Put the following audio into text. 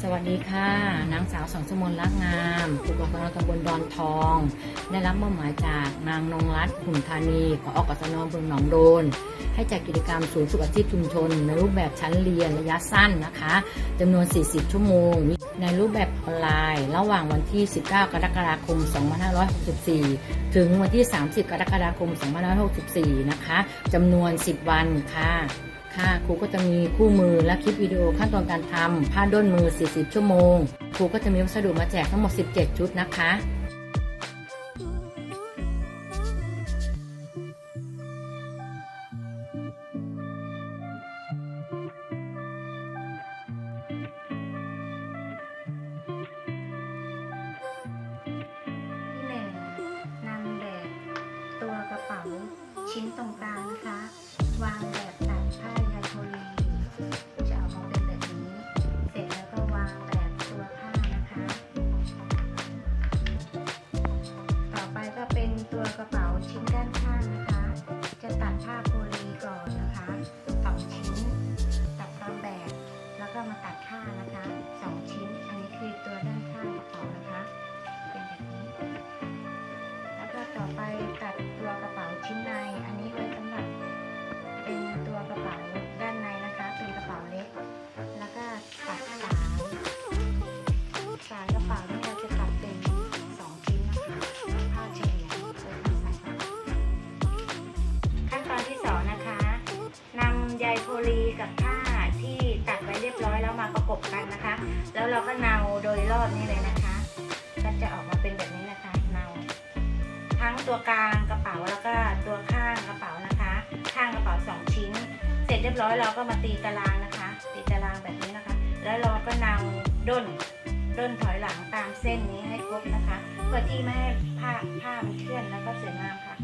สวัสดีค่ะ นางสาวสองสมนรักงามผู้กองตำบลดอนทอง ได้รับมอบหมายจากนางนงรัตน์หุ่นธานีขอออกกสนเมืองหนองโดน ให้จัดกิจกรรมศูนย์ฝึกอาชีพชุมชน ในรูปแบบชั้นเรียนระยะสั้นนะคะจำนวน 40 ชั่วโมง ในรูปแบบออนไลน์ ระหว่างวันที่ 19 กรกฎาคม 2564 ถึงวันที่ 30 กรกฎาคม 2564 นะคะจำนวน 10 วันค่ะ ค่ะครูก็จะมีคู่มือและคลิปวิดีโอขั้นตอนการทำผ้าด้นมือ 40 ชั่วโมง ครูก็จะมีวัสดุมาแจกทั้งหมด 17 ชุดนะคะที่หนึ่งแบบตัวกระเป๋าชิ้นตรงกลางนะคะ วางแบบำใยโพลีกับผ้าที่ตัดไว้เรียบร้อยแล้วมาประกบกันนะคะ แล้วเราก็เนาโดยรอบนี้เลยนะคะ ก็จะออกมาเป็นแบบนี้นะคะเนาทั้งตัวกลางกระเป๋าแล้วก็ตัวข้างกระเป๋านะคะ ข้างกระเป๋าสองชิ้น เสร็จเรียบร้อยเราก็มาตีตารางนะคะ ตีตารางแบบนี้นะคะ แล้วเราก็เนาด้นด้นถอยหลังตามเส้นนี้ให้ครบนะคะ เพื่อที่ไม่ให้ผ้าผ้ามันเคลื่อนแล้วก็สวยงามค่ะ